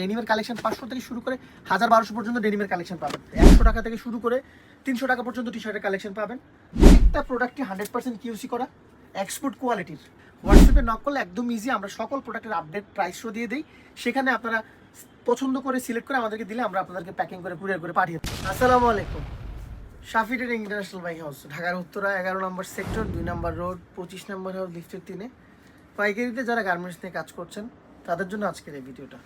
ডেনিমের collection পাঁচশো থেকে শুরু করে হাজার বারোশো পর্যন্ত ডেনিমের কালেকশন পাবেন। একশো টাকা থেকে শুরু করে তিনশো টাকা পর্যন্ত টি শার্টের কালেকশন পাবেন। একটা প্রোডাক্টটি হান্ড্রেড পার্সেন্ট কিউসি করা এক্সপোর্ট কোয়ালিটির হোয়াটসঅ্যাপে নক করলে একদম ইজি আমরা সকল প্রোডাক্টের আপডেট প্রাইসও দিয়ে দিই। সেখানে আপনারা পছন্দ করে সিলেক্ট করে আমাদেরকে দিলে আমরা আপনাদেরকে প্যাকিং করে কুরিয়ার করে পাঠিয়ে দিই আসসালামু আলাইকুম। Shafi trade international bike house ঢাকার উত্তরা, এগারো নম্বর সেক্টর দুই নম্বর রোড পঁচিশ নম্বর হাউস লিফটের তিনে। পাইকারিতে যারা গার্মেন্টস নিয়ে কাজ করছেন, তাদের জন্য আজকের এই ভিডিওটা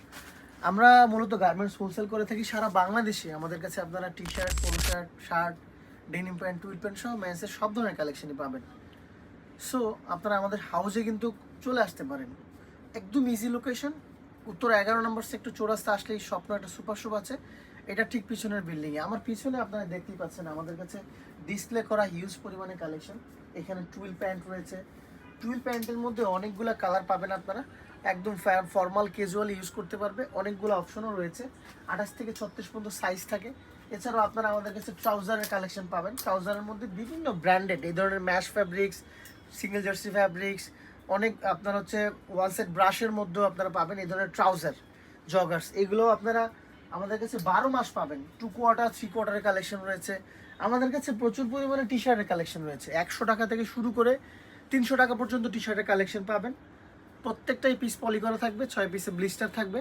আমরা মূলত গার্মেন্টস হোলসেল করে থাকি সারা বাংলাদেশে। আমাদের কাছে আপনারা T shirt polo shirt shirt denim pant twill pant সহ মেন্সের সব ধরনের কালেকশনই পাবেন। সো আপনারা আমাদের হাউসে কিন্তু চলে আসতে পারেন। একদম ইজি লোকেশন উত্তর এগারো নম্বর সেক্টর চৌরাস্তা আসলেই স্বপ্ন একটা সুপার শপ আছে। এটা ঠিক পিছনের বিল্ডিংয়ে আমার পিছনে আপনারা দেখতেই পাচ্ছেন আমাদের কাছে ডিসপ্লে করা হিউজ পরিমাণে কালেকশন এখানে টুইল প্যান্ট রয়েছে। টুইল প্যান্টের মধ্যে অনেকগুলো কালার পাবেন আপনারা। একদম ফর্মাল ক্যাজুয়াল ইউজ করতে পারবে। অনেকগুলো অপশনও রয়েছে। আঠাশ থেকে ছত্রিশ পর্যন্ত সাইজ থাকে। এছাড়াও আপনারা আমাদের কাছে ট্রাউজারের কালেকশন পাবেন। ট্রাউজারের মধ্যে বিভিন্ন ব্র্যান্ডেড এই ধরনের mesh fabrics single jersey fabrics অনেক আপনার হচ্ছে ওয়ান সেট ব্রাশের মধ্যেও আপনারা পাবেন এই ধরনের ট্রাউজার জগার্স এগুলোও আপনারা আমাদের কাছে বারো মাস পাবেন। টু কোয়ার্টার থ্রি কোয়ার্টারের কালেকশন রয়েছে। আমাদের কাছে প্রচুর পরিমাণে টি শার্টের কালেকশন রয়েছে। একশো টাকা থেকে শুরু করে তিনশো টাকা পর্যন্ত টি শার্টের কালেকশন পাবেন। প্রত্যেকটাই পিস পলি করা থাকবে, ছয় পিসে ব্লিস্টার থাকবে।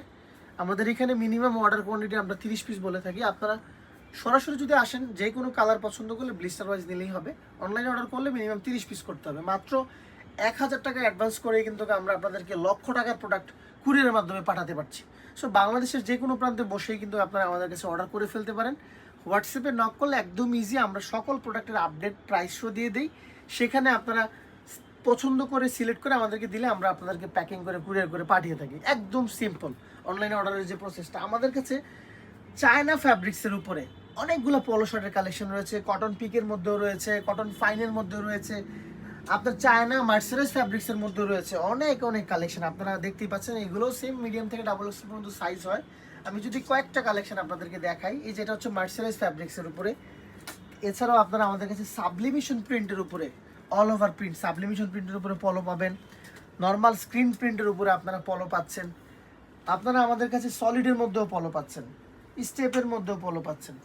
আমাদের এখানে মিনিমাম অর্ডার কোয়ান্টিটি আমরা তিরিশ পিস বলে থাকি। আপনারা সরাসরি যদি আসেন, যে কোনো কালার পছন্দ করলে ব্লিস্টার ওয়াইজ নিলেই হবে। অনলাইনে অর্ডার করলে মিনিমাম তিরিশ পিস করতে হবে। মাত্র এক হাজার টাকা অ্যাডভান্স করে কিন্তু আমরা আপনাদেরকে লক্ষ টাকার প্রোডাক্ট কুরিয়ারের মাধ্যমে পাঠাতে পারছি। সো বাংলাদেশের যে কোনো প্রান্তে বসেই কিন্তু আপনারা আমাদের কাছে অর্ডার করে ফেলতে পারেন। হোয়াটসঅ্যাপে নক করলে একদম ইজি আমরা সকল প্রোডাক্টের আপডেট প্রাইসও দিয়ে দিই। সেখানে আপনারা পছন্দ করে সিলেক্ট করে আমাদেরকে দিলে আমরা আপনাদেরকে প্যাকিং করে কুরিয়ার করে পাঠিয়ে থাকি। একদম সিম্পল অনলাইনে অর্ডারের যে প্রসেসটা আমাদের কাছে চায়না ফ্যাব্রিক্সের উপরে অনেকগুলো পলো শার্টের কালেকশন রয়েছে কটন পিকের মধ্যেও রয়েছে কটন ফাইনের মধ্যেও রয়েছে, আপনার চায়না মার্সারাইজ ফ্যাব্রিক্সের মধ্যে রয়েছে, অনেক অনেক কালেকশন আপনারা দেখতেই পাচ্ছেন এগুলো সেম মিডিয়াম থেকে ডাবল এক্স পর্যন্ত সাইজ হয়। আমি যদি কয়েকটা কালেকশন আপনাদেরকে দেখাই, এই যেটা হচ্ছে মার্সারাইজ ফ্যাব্রিক্সের উপরে। এছাড়াও আপনারা আমাদের কাছে সাবলিমিশন প্রিন্টের উপরে অল ওভার প্রিন্ট সাবলিমিশন প্রিন্টের উপরে পলো পাবেন নর্মাল স্ক্রিন প্রিন্টের উপরে আপনারা পলো পাচ্ছেন, আপনারা আমাদের কাছে সলিডের মধ্যেও পলো পাচ্ছেন স্টেপের মধ্যেও পলো পাচ্ছেন।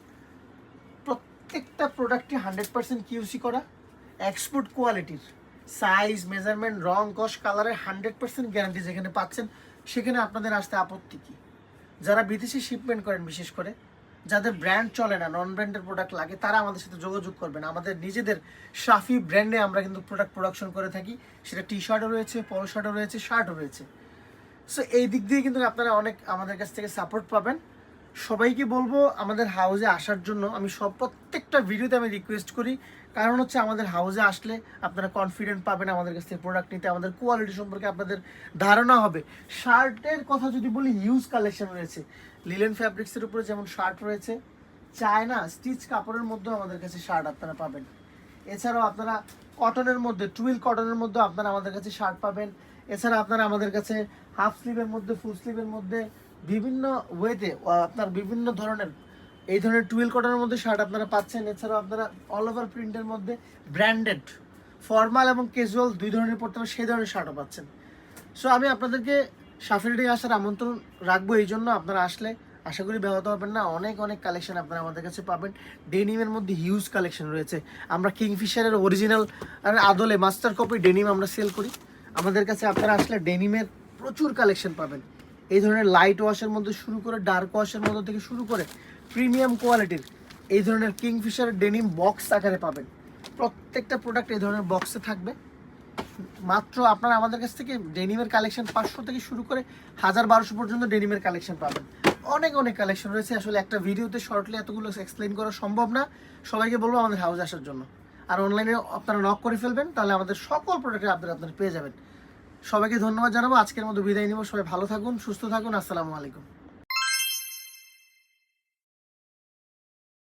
প্রত্যেকটা প্রোডাক্টই হান্ড্রেড পার্সেন্ট কিউসি করা এক্সপোর্ট কোয়ালিটির সাইজ মেজারমেন্ট রং কস কালারের হান্ড্রেড পার্সেন্ট গ্যারান্টি যেখানে পাচ্ছেন, সেখানে আপনাদের আসতে আপত্তি কী? যারা বিদেশি শিপমেন্ট করেন বিশেষ করে যাদের ব্র্যান্ড চলে না নন ব্র্যান্ডের প্রোডাক্ট লাগে, তারা আমাদের সাথে যোগাযোগ করবেন আমাদের নিজেদের সাফি ব্র্যান্ডে আমরা কিন্তু প্রোডাক্ট প্রোডাকশন করে থাকি। সেটা টি শার্টও রয়েছে পলো শার্টও রয়েছে শার্টও রয়েছে। সো এই দিক দিয়ে কিন্তু আপনারা অনেক আমাদের কাছ থেকে সাপোর্ট পাবেন। সবাইকে বলব, আমাদের হাউজে আসার জন্য আমি সব প্রত্যেকটা ভিডিওতে আমি রিকোয়েস্ট করি কারণ হচ্ছে আমাদের হাউসে আসলে আপনারা কনফিডেন্ট পাবেন আমাদের কাছ থেকে প্রোডাক্ট নিতে, আমাদের কোয়ালিটি সম্পর্কে আপনাদের ধারণা হবে। শার্টের কথা যদি বলি হিউজ কালেকশন রয়েছে। লিলেন ফ্যাব্রিক্সের উপরে যেমন শার্ট রয়েছে চায়না স্টিচ কাপড়ের মধ্যেও আমাদের কাছে শার্ট আপনারা পাবেন। এছাড়াও আপনারা কটনের মধ্যে টুইল কটনের মধ্যে আপনারা আমাদের কাছে শার্ট পাবেন। এছাড়া আপনারা আমাদের কাছে হাফ স্লিভের মধ্যে ফুল স্লিভের মধ্যে বিভিন্ন ওয়েতে আপনার বিভিন্ন ধরনের এই ধরনের টুয়েল কটনের মধ্যে শার্ট আপনারা পাচ্ছেন। এছাড়াও আপনারা অল ওভার প্রিন্টের মধ্যে ব্র্যান্ডেড ফর্মাল এবং ক্যাজুয়াল দুই ধরনের পড়তে হবে সেই ধরনের শার্টও পাচ্ছেন। সো আমি আপনাদেরকে সাফারিডে আসার আমন্ত্রণ রাখব এই জন্য। আপনারা আসলে আশা করি ব্যাহত হবেন না। অনেক অনেক কালেকশন আপনারা আমাদের কাছে পাবেন। ডেনিমের মধ্যে হিউজ কালেকশন রয়েছে। আমরা কিংফিশারের অরিজিনাল আদলে মাস্টার কপি ডেনিম আমরা সেল করি। আমাদের কাছে আপনারা আসলে ডেনিমের প্রচুর কালেকশন পাবেন। এই ধরনের লাইট ওয়াশের মধ্যে শুরু করে ডার্ক ওয়াশের মধ্যে থেকে শুরু করে প্রিমিয়াম কোয়ালিটির এই ধরনের কিংফিশার ডেনিম বক্স আকারে পাবেন। প্রত্যেকটা প্রোডাক্ট এই ধরনের বক্সে থাকবে। মাত্র আপনারা আমাদের কাছ থেকে ডেনিমের কালেকশন পাঁচশো থেকে শুরু করে হাজার বারোশো পর্যন্ত ডেনিমের কালেকশন পাবেন। অনেক অনেক কালেকশন রয়েছে। আসলে একটা ভিডিওতে শর্টলি এতগুলো এক্সপ্লেন করা সম্ভব না। সবাইকে বলব আমাদের হাউস আসার জন্য। আর অনলাইনে আপনারা নক করে ফেলবেন, তাহলে আমাদের সকল প্রোডাক্টের আপনারা আপনারা পেয়ে যাবেন। সবাইকে ধন্যবাদ জানাব। আজকের মতো বিদায় নিব। সবাই ভালো থাকুন, সুস্থ থাকুন। আসসালামু আলাইকুম।